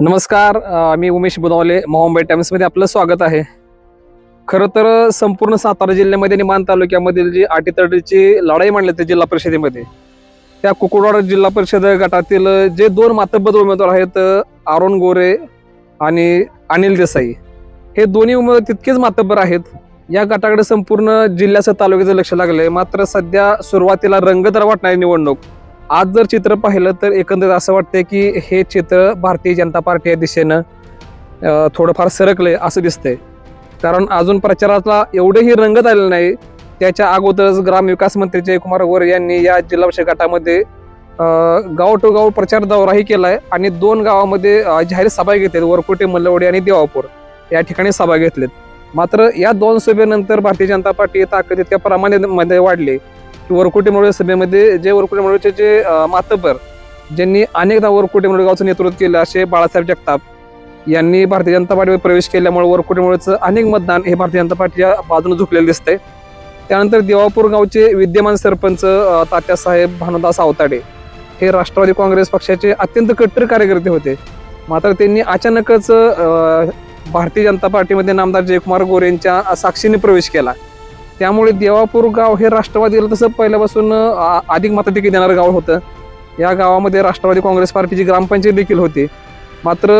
नमस्कार मी उमेश बुदावले मुंबई टाइम्समध्ये आपलं स्वागत आहे. खरं तर संपूर्ण सातारा जिल्ह्यामध्ये निमान तालुक्यामधील जी आटीतडीची लढाई मांडली ते जिल्हा परिषदेमध्ये त्या कुकुडवाड जिल्हा परिषद गटातील जे दोन मातब्बद उमेदवार आहेत अरुण गोरे आणि अनिल देसाई हे दोन्ही उमेदवार तितकेच मातब्बर आहेत. या गटाकडे संपूर्ण जिल्ह्याचं तालुक्याचं लक्ष लागलंय. मात्र सध्या सुरुवातीला रंगतदार वाटणारी निवडणूक आज जर चित्र पाहिलं तर एकंदरीत असं वाटतंय की हे चित्र भारतीय जनता पार्टी या दिशेनं थोडंफार सरकलंय असं दिसतंय. कारण अजून प्रचाराला एवढंही रंगत आलेलं नाही. त्याच्या अगोदरच ग्रामविकास मंत्री जयकुमार वर यांनी या जिल्हा परिषद गटामध्ये गाव टू गाव प्रचार दौराही केलाय आणि दोन गावामध्ये जाहीर सभा घेतलेत वरकुटे मल्लवडी आणि देवापूर. या ठिकाणी सभा घेतल्यात मात्र या दोन सभेनंतर भारतीय जनता पार्टी ताकद इतक्या प्रमाणामध्ये वाढली. की वरकुटे मुळे सभेमध्ये जे वरकुटे मुळेचे जे मातबर ज्यांनी अनेकदा वरकुटे मुळे गावचं नेतृत्व केलं असे बाळासाहेब जगताप यांनी भारतीय जनता पार्टीवर प्रवेश केल्यामुळे वरकुटे मुळेचं अनेक मतदान हे भारतीय जनता पार्टीच्या बाजूने झुकलेलं दिसतंय. त्यानंतर देवापूर गावचे विद्यमान सरपंच तात्यासाहेब भानुदास आवताडे हे राष्ट्रवादी काँग्रेस पक्षाचे अत्यंत कट्टर कार्यकर्ते होते. मात्र त्यांनी अचानकच भारतीय जनता पार्टीमध्ये नामदार जयकुमार गोरेंच्या साक्षीने प्रवेश केला. त्यामुळे देवापूर गाव हे राष्ट्रवादीला तसं पहिल्यापासून अधिक मताधिकी देणारं गाव होतं. या गावामध्ये राष्ट्रवादी काँग्रेस पार्टीची ग्रामपंचायत देखील होती. मात्र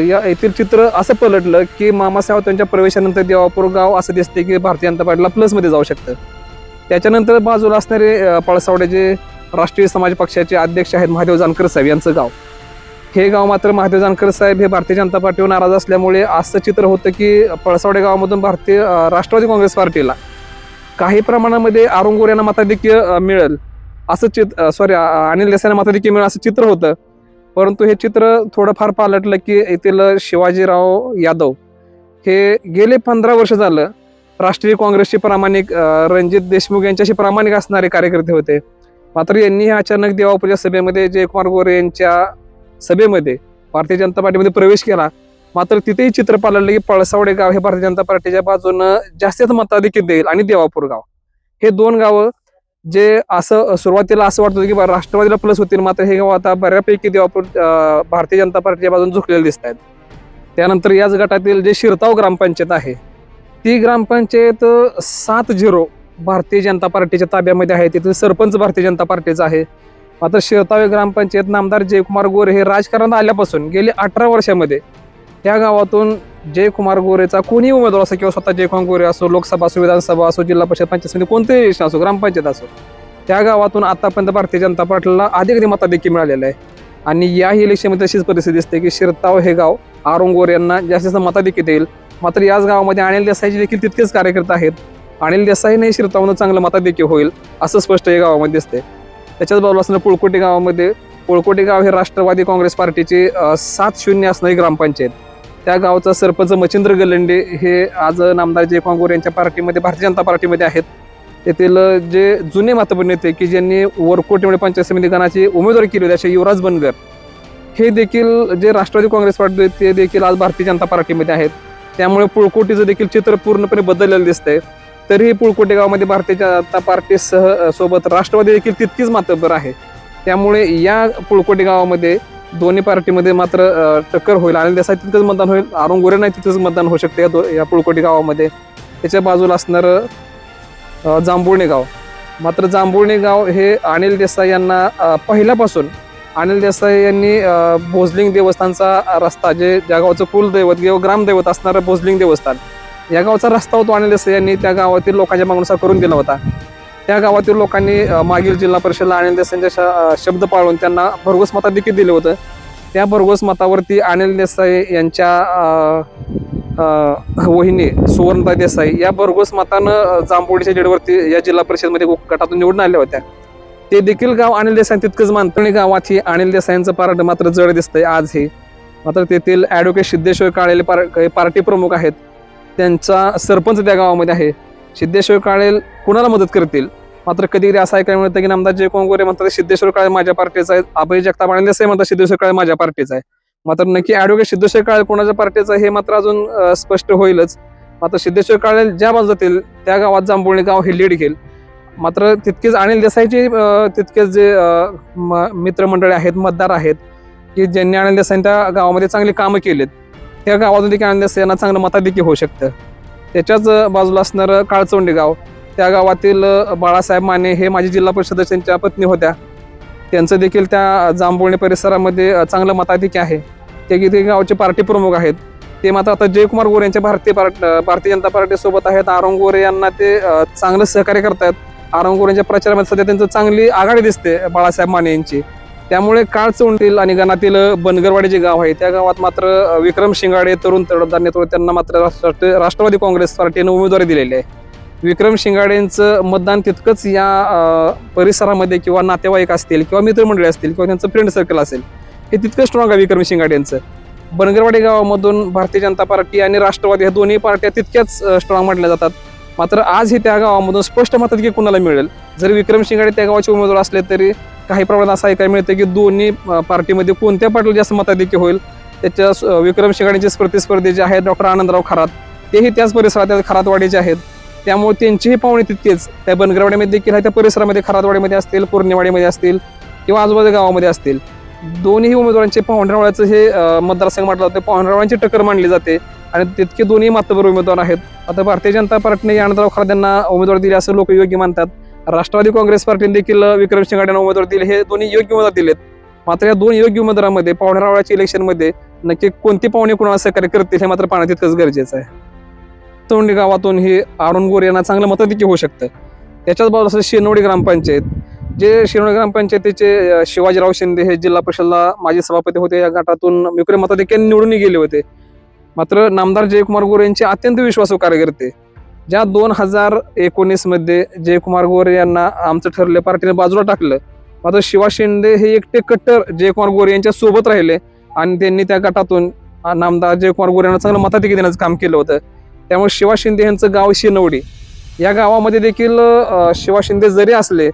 या येथील चित्र असं पलटलं की मामासाहेब त्यांच्या प्रवेशानंतर देवापूर गाव असं दिसते की भारतीय जनता पार्टीला प्लसमध्ये जाऊ शकतं. त्याच्यानंतर बाजूला असणारे पळसावड्याचे पळसावडे जे राष्ट्रीय समाज पक्षाचे अध्यक्ष आहेत महादेव जानकर साहेब यांचं गाव. हे गाव मात्र महादेव जानकर साहेब हे भारतीय जनता पार्टीवर नाराज असल्यामुळे असं चित्र होतं की पळसावडे गावामधून भारतीय राष्ट्रवादी काँग्रेस पार्टीला काही प्रमाणामध्ये आरंगोर यांना मताधिक्य मिळेल. असं चित्र सॉरी अनिल देसाईना मताधिक्य मिळेल असं चित्र होतं. परंतु हे चित्र थोडंफार पालटलं की येथील शिवाजीराव यादव हे गेले पंधरा वर्ष झालं राष्ट्रीय काँग्रेसचे प्रामाणिक रणजित देशमुख यांच्याशी प्रामाणिक असणारे कार्यकर्ते होते. मात्र यांनी हे अचानक देवापूजा सभेमध्ये जयकुमार गोरे यांच्या सभेमध्ये भारतीय जनता पार्टीमध्ये प्रवेश केला. मात्र तिथेही चित्र पालटलं की पळसावडे गाव हे भारतीय जनता पार्टीच्या बाजूनं जास्तीत मताधिक्य देईल आणि देवापूर गाव. हे दोन गावं जे असं सुरुवातीला असं वाटत होतं की बा राष्ट्रवादीला प्लस होतील मात्र हे गाव आता बऱ्यापैकी देवापूर भारतीय जनता पार्टीच्या बाजून झुकलेले दिसत आहेत. त्यानंतर याच गटातील जे शिरताव ग्रामपंचायत आहे ती ग्रामपंचायत सात झिरो भारतीय जनता पार्टीच्या ताब्यामध्ये आहे. तिथे सरपंच भारतीय जनता पार्टीचा आहे. मात्र शिरताव ग्रामपंचायत नामदार जयकुमार गोरे हे राजकारणात आल्यापासून गेले अठरा वर्षामध्ये त्या गावातून जयकुमार गोरेचा कोणी उमेदवार असो किंवा स्वतः जयकुमार गोरे असो लोकसभा असो विधानसभा असो जिल्हा परिषद पंचायत समिती कोणतेही असो ग्रामपंचायत असो त्या गावातून आतापर्यंत भारतीय जनता पार्टीला अधिक मताधिक्य मिळालेलं आहे. आणि याही इलेक्शनमध्ये तशीच परिस्थिती दिसते की शिरताव हे गाव आरुण गोरे यांना जास्तीत जास्त मताधिक्य देईल. मात्र याच गावामध्ये अनिल देसाईचे देखील तितकेच कार्यकर्ते आहेत. अनिल देसाईने शिरतावनं चांगलं मताधिक्य होईल असं स्पष्ट या गावामध्ये दिसते त्याच्याच बाजूला असणारं पुळकोटी गावामध्ये पुळकोटी गाव हे राष्ट्रवादी काँग्रेस पार्टीचे सात शून्य असणारी ग्रामपंचायत. त्या गावचा सरपंच मच्छिंद्र गलंडे हे आज नामदार जयकुमार गोरे यांच्या पार्टीमध्ये भारतीय जनता पार्टीमध्ये आहेत. तेथील जे जुने मातबर नेते की ज्यांनी वरकोटीमध्ये पंचायत समिती गणाची उमेदवारी केली होती असे युवराज बनगर. हे देखील जे राष्ट्रवादी काँग्रेस पार्टी ते देखील आज भारतीय जनता पार्टीमध्ये आहेत. त्यामुळे पुळकोटीचं देखील चित्र पूर्णपणे बदललेलं दिसतंय. तरीही पुळकोटी गावामध्ये भारतीय जनता पार्टी सह सोबत राष्ट्रवादी देखील तितकीच मातबर आहे. त्यामुळे या पुळकोटी गावामध्ये दोन्ही पार्टीमध्ये मात्र टक्कर होईल आणि देसाई तिथंच मतदान होईल. आरुण गोरे नाही तिथंच मतदान होऊ शकते या दो या पुळकोटी गावामध्ये. त्याच्या बाजूला असणारं अ, जांभुळणे गाव. मात्र जांभुळणे गाव हे अनिल देसाई यांना पहिल्यापासून अनिल देसाई यांनी भोजलिंग देवस्थानचा रस्ता जे ज्या गावचं कुलदैवत किंवा ग्रामदैवत असणारं भोजलिंग देवस्थान या गावचा रस्ता होतो अनिल देसाई यांनी त्या गावातील लोकांच्या मागणीनुसार करून दिला होता. त्या गावातील लोकांनी मागील जिल्हा परिषदला अनिल देसाईंच्या श- शब्द पाळून त्यांना भरघोस मताधिक्य दिलं होतं. त्या भरघोस मतावरती अनिल देसाई यांच्या वहिनी सुवर्णता देसाई या भरघोस मतानं अ, जांभोडीच्या जेडवरती या जिल्हा परिषदमध्ये गटातून निवडून आल्या होत्या. ते देखील गाव अनिल देसाई तितकंच मानतं आणि गावात ही अनिल देसाईंचं पार्ट मात्र जड दिसतंय आज हे. मात्र तेथील ॲडव्होकेट सिद्धेश्वर काळेले पार पार्टी प्रमुख आहेत. त्यांचा सरपंच त्या गावामध्ये आहे. सिद्धेश्वर काळेल कुणाला मदत करतील? मात्र कधी कधी असं ऐकायला मिळतं की नामदार जे कोणगोरे म्हणतात सिद्धेश्वर काळे माझ्या पार्टीचा आहे अभय जगताप आणि देसाई म्हणतात सिद्धेश्वर काळे माझ्या पार्टीचा आहे. मात्र नक्की ॲडव्होकेट सिद्धेश्वर काळे कोणाच्या पार्टीचा आहे हे मात्र अजून स्पष्ट होईलच. मात्र सिद्धेश्वर काळे ज्या बाजू जातील त्या गावात जांभुळणे गाव हे लीड घेईल. मात्र तितकेच अनिल देसाईचे तितकेच जे मित्रमंडळे म- मित्रमंडळी आहेत मतदार आहेत की ज्यांनी अनिल देसाईंनी त्या गावामध्ये चांगली कामं केलीत त्या गावातून देखील अनिल देसाई यांना चांगलं मताधिकी होऊ शकतं. त्याच्याच बाजूला असणारं काळचोंडी गाव. त्या गावातील बाळासाहेब माने हे माजी जिल्हा परिषद त्यांच्या पत्नी होत्या. त्यांचं देखील त्या जांभोळणी परिसरामध्ये चांगलं मताधिक्य आहे. ते ते गावचे पार्टी प्रमुख आहेत. ते मात्र आता जयकुमार गोरे यांच्या भारतीय पार्ट भारतीय जनता पार्टीसोबत आहेत. आरंग गोरे यांना ते चांगलं सहकार्य करतात आरंग गोरे यांच्या प्रचारामध्ये सध्या त्यांचं चांगली आघाडी दिसते बाळासाहेब माने यांची. त्यामुळे काळचोंडील आणि गणातील बनगरवाडी जे गाव आहे त्या गावात मात्र विक्रम शिंगाडे तरुण तडफदार नेतृत्व त्यांना मात्र राष्ट्र- राष्ट्रवादी काँग्रेस पार्टीने उमेदवारी दिलेली आहे. विक्रम शिंगाडेंचं मतदान तितकंच या परिसरामध्ये किंवा नातेवाईक असतील किंवा मित्रमंडळी असतील किंवा त्यांचं फ्रेंड सर्कल असेल हे तितकं स्ट्रॉंग आहे विक्रम शिंगाडेंचं. बनगरवाडी गावामधून भारतीय जनता पार्टी आणि राष्ट्रवादी ह्या दोन्ही पार्ट्या तितक्याच स्ट्रॉंग म्हटल्या जातात. मात्र आज ही त्या गावामधून स्पष्ट मताधिक्य कुणाला मिळेल? जर विक्रम शिंगाडे त्या गावाचे उमेदवार असले तरी काही प्रमाणात असं ऐकायला मिळतं की दोन्ही पार्टीमध्ये कोणत्या पार्टीला जास्त मताधिक्य होईल? त्याच्या विक्रम शिंगाडेंचे प्रतिस्पर्धी जे आहेत डॉक्टर आनंदराव खरात तेही त्याच परिसरात खरातवाडीचे आहेत. त्यामुळे त्यांचीही पाहुणे तितकेच त्या बनगरवाडीमध्ये देखील आहे त्या परिसरामध्ये खरातवाडीमध्ये असतील पूर्णिवाडीमध्ये असतील किंवा आजूबाजू गावामध्ये असतील. दोन्ही उमेदवारांचे पाहुणरावळ्याचं हे मतदारसंघ म्हटलं जातं पाहुणरावळ्यांची टक्कर मानली जाते. आणि तितके दोन्ही मातबर उमेदवार आहेत. आता भारतीय जनता पार्टीने आनंदराव खरात यांना उमेदवार दिले असं लोक योग्य मानतात. राष्ट्रवादी काँग्रेस पार्टीने देखील विक्रम शिंगाडे यांना उमेदवार दिले. हे दोन्ही योग्य उमेदवार दिलेत. मात्र या दोन योग्य उमेदवारांमध्ये पाहुणरावळ्याच्या इलेक्शनमध्ये नक्की कोणती पाहुणे कोणाला सहकार्य करतील हे मात्र पाहणं तितकंच गरजेचं आहे. तोंडी गावातून हे अरुण गोरे यांना चांगलं मताधिक्य होऊ शकतं. त्याच्याच बाजूला असं शेनवडी ग्रामपंचायत जे शिरोळे ग्रामपंचायतीचे शिवाजीराव शिंदे हे जिल्हा परिषदला माजी सभापती होते. या गटातून विक्रम मताधिक्याने निवडून गेले होते. मात्र नामदार जयकुमार गोरे यांचे अत्यंत विश्वासू कार्यकर्ते. ज्या दोन हजार एकोणीसमध्ये जयकुमार गोरे यांना आमचं ठरलं पार्टीने बाजूला टाकलं. मात्र शिवा शिंदे हे एकटे कट्टर जयकुमार गोरे यांच्या सोबत राहिले आणि त्यांनी त्या गटातून नामदार जयकुमार गोरे यांना चांगलं मताधिकी देण्याचं काम केलं होतं. त्यामुळे शिवा शिंदे यांचं गाव शेनवडी. या गावामध्ये देखील शिवा शिंदे जरी असले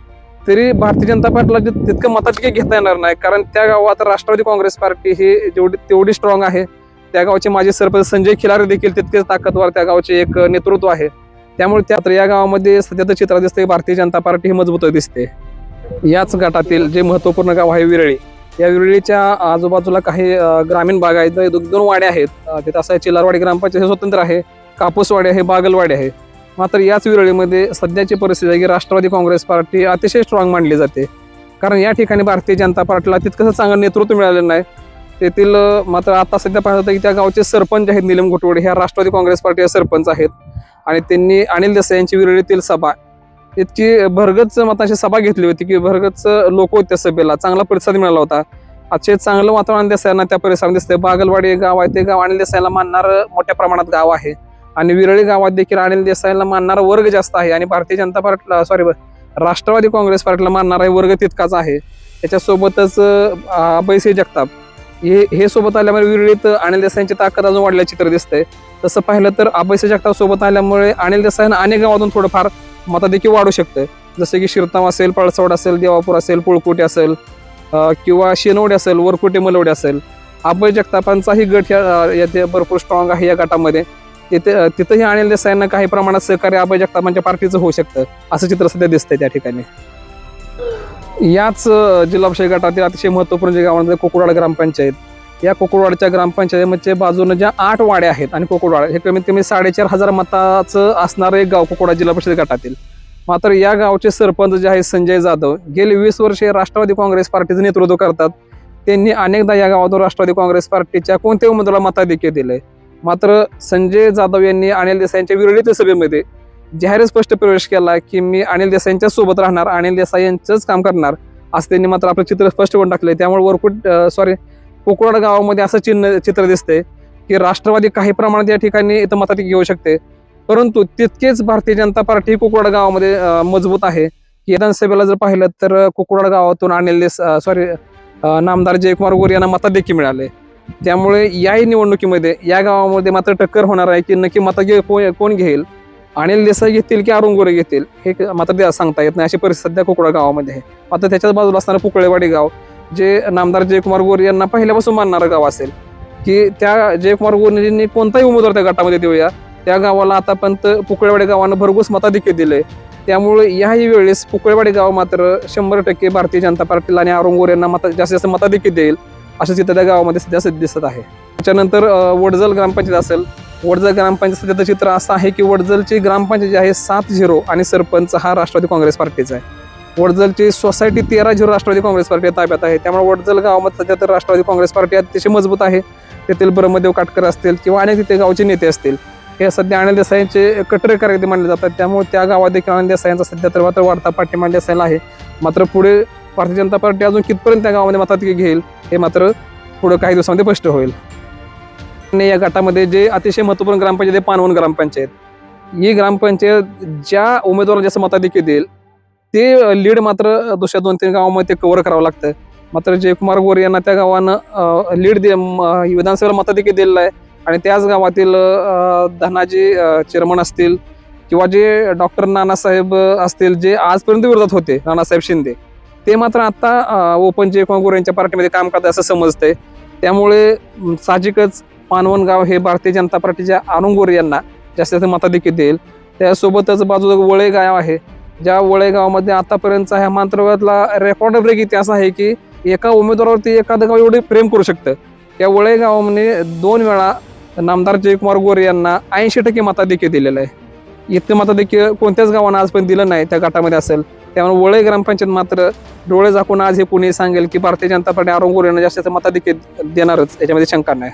तरी भारतीय जनता पार्टीला तितकं मताधिकी घेता येणार नाही. कारण त्या गावात राष्ट्रवादी काँग्रेस पार्टी ही जेवढी तेवढी स्ट्रॉंग आहे. त्या गावचे माजी सरपंच संजय खिलारे देखील तितकेच ताकदवार त्या गावचे एक नेतृत्व आहे. त्यामुळे त्यात या गावामध्ये सध्या तर चित्र दिसते भारतीय जनता पार्टी ही मजबूत दिसते. याच गटातील जे महत्त्वपूर्ण गाव आहे विरळी या विरळीच्या आजूबाजूला काही ग्रामीण भाग आहेत. दोन दोन वाड्या आहेत. तिथं असं आहे चिल्लारवाडी ग्रामपंचायत हे स्वतंत्र आहे कापूसवाडी आहे बागलवाडी आहे. मात्र याच विरळीमध्ये सध्याची परिस्थिती आहे की राष्ट्रवादी काँग्रेस पार्टी अतिशय स्ट्रॉंग मानली जाते. कारण या ठिकाणी भारतीय जनता पार्टीला तितकंसं चांगलं नेतृत्व मिळालेलं नाही. तेथील मात्र आता सध्या पाहत होतं की त्या गावचे सरपंच आहेत निलम घोटवडे. ह्या राष्ट्रवादी काँग्रेस पार्टीचे सरपंच आहेत. आणि त्यांनी अनिल देसाई यांची विरळीतील सभा. इतकी भरगच मताची सभा घेतली होती की भरगच लोक होते त्या सभेला. चांगला प्रतिसाद मिळाला होता. अतिशय चांगलं वातावरण देसायांना त्या परिसरात दिसतंय. बागलवाडी गाव आहे. ते गाव अनिल देसाईला मानणारं मोठ्या प्रमाणात गाव आहे. आणि विरळी गावात देखील अनिल देसाईला मानणारा वर्ग जास्त आहे. आणि भारतीय जनता पार्टीला सॉरी राष्ट्रवादी काँग्रेस पार्टीला मानणारा वर्ग तितकाच आहे. त्याच्यासोबतच अं, अभयसिंह जगताप. हे हे सोबत आल्यामुळे विरळीत अनिल देसाईंची ताकद अजून वाढल्याचे चित्र दिसतंय. तसं पाहिलं तर अभयसिंह जगताप सोबत आल्यामुळे अनिल देसाईनं अनेक गावातून थोडंफार मताधिक्य वाढू शकतं जसं की शिरताम असेल पळसवड असेल देवापूर असेल पुळकुटे असेल किंवा शेनवडे असेल वरकुटे मलवडे असेल. अभय जगतापांचाही गट या अं, भरपूर स्ट्रॉंग आहे या गटामध्ये. तिथे तिथंही अनिल देसाईंना काही प्रमाणात सहकार्य अभय जगतापांच्या पार्टीचं होऊ शकतं असं चित्र सध्या दिसतंय त्या ठिकाणी. याच जिल्हा परिषद गटातील अतिशय महत्त्वपूर्ण जे गावांमध्ये कोकुराड ग्रामपंचायत. या कोकुरवाडच्या ग्रामपंचायतीमध्ये बाजूने ज्या आठ वाड्या आहेत आणि कोकुरवाड हे कमीत कमी साडेचार हजार मताचं असणारं एक गाव कोकुरवाड जिल्हा परिषद गटातील. मात्र या गावचे सरपंच जे आहेत संजय जाधव गेली वीस वर्षे राष्ट्रवादी काँग्रेस पार्टीचं नेतृत्व करतात. त्यांनी अनेकदा या गावातून राष्ट्रवादी काँग्रेस पार्टीच्या कोणत्याही उमेदवाराला मताधिक्य दिलंय. मात्र संजय जाधव यांनी अनिल देसाईंच्या विरोधी सभेमध्ये जाहीर स्पष्ट प्रवेश केला की मी अनिल देसाईंच्या सोबत राहणार अनिल देसाई यांचंच काम करणार असं त्यांनी मात्र आपलं चित्र स्पष्ट करून टाकले त्यामुळे वरकुट सॉरी कोकवाड गावामध्ये असं चिन्ह चित्र दिसते की राष्ट्रवादी काही प्रमाणात या ठिकाणी इथं मताधिक्य घेऊ शकते. परंतु तितकेच भारतीय जनता पार्टी कुकवाड गावामध्ये मजबूत आहे. विधानसभेला जर पाहिलं तर कुकवाड गावातून आणलेले सॉरी नामदार जयकुमार गोरे यांना मताधिक्य मिळाले त्यामुळे याही निवडणुकीमध्ये या गावामध्ये मात्र टक्कर होणार आहे की नक्की मतं कोण कोण घेईल? अनिल देसाई घेतील की अरुण गोरे घेतील? हे मात्र सांगता येत नाही. अशी परिस्थिती सध्या कुकडा गावामध्ये आहे. आता त्याच्याच बाजूला असणारं पुकळेवाडी गाव जे नामदार जयकुमार गोरे यांना पहिल्यापासून मानणारं गाव असेल की त्या जयकुमार गोरेंनी कोणताही उमेदवार त्या गटामध्ये देऊया. त्या गावाला आतापर्यंत पुकळेवाडी गावानं भरघोस मताधिक्य दिले त्यामुळे याही वेळेस पुकळेवाडी गाव मात्र शंभर टक्के भारतीय जनता पार्टीला आणि औरंगोर यांना मता जास्तीत जास्त मताधिक्य देईल असं चित्र त्या गावामध्ये सध्या दिसत आहे. त्याच्यानंतर वडजल ग्रामपंचायत असेल वडजल ग्रामपंचायत सध्याचं चित्र असं आहे की वडजलची ग्रामपंचायत जी आहे सात झिरो आणि सरपंच हा राष्ट्रवादी काँग्रेस पार्टीचा आहे. वडजलची सोसायटी तेरा झिरो राष्ट्रवादी काँग्रेस पार्टी ताब्यात आहे. त्यामुळे वडजल गावामध्ये सध्या तर राष्ट्रवादी काँग्रेस पार्टी अतिशय मजबूत आहे. तेथील ब्रह्मदेव काटकर असतील किंवा अनेक तिथे गावचे नेते असतील. हे सध्या अनिल देसाईंचे कटरे कार्यकर्ते मानले जातात. त्यामुळे त्या गावात देखील अनिल देसाईंचा सध्या तर मात्र वाढता पाठिंबा देसाईला आहे. मात्र पुढे भारतीय जनता पार्टी अजून कितपर्यंत त्या गावामध्ये मतात घेईल हे मात्र पुढे काही दिवसामध्ये स्पष्ट होईल. आणि या गटामध्ये जे अतिशय महत्त्वपूर्ण ग्रामपंचायत आहे पानवण ग्रामपंचायत ही ग्रामपंचायत ज्या उमेदवाराला जास्त मताधिक्य देईल ते लीड मात्र दुसऱ्या दोन तीन गावामध्ये ते कव्हर करावं लागतं मात्र जयकुमार गोरे यांना त्या गावानं लीड दे विधानसभेला मताधिक्य दिलेलं आहे. आणि त्याच गावातील धनाजी चेअरमन असतील किंवा जे डॉक्टर नानासाहेब असतील जे आजपर्यंत विरोधात होते नानासाहेब शिंदे ते मात्र आता ओपन जयकुमार गोरे यांच्या पार्टीमध्ये काम करतात असं समजतंय. त्यामुळे साहजिकच पानवण गाव हे भारतीय जनता पार्टीच्या अरुण गोरे यांना जास्त जास्त मताधिक्य देईल. त्यासोबतच बाजूला वळे गाव आहे. ज्या वळेगावमध्ये आतापर्यंतचा ह्या मांत्रव्यातला रेकॉर्ड ब्रेक इतिहास आहे की एका उमेदवारावरती एखादं गाव एवढे प्रेम करू शकतं. या वळेगावामध्ये दोन वेळा नामदार जयकुमार गोरे यांना ऐंशी टक्के मताधिक्य दिलेलं आहे. इतकं मताधिक्य कोणत्याच गावानं आजपर्यंत दिलं नाही त्या गटामध्ये असेल. त्यामुळे वळे ग्रामपंचायत मात्र डोळे झाकून आज हे पुणे सांगेल की भारतीय जनता पार्टी आरोग्य यांना जास्त मताधिक्य देणारच. याच्यामध्ये शंका नाही.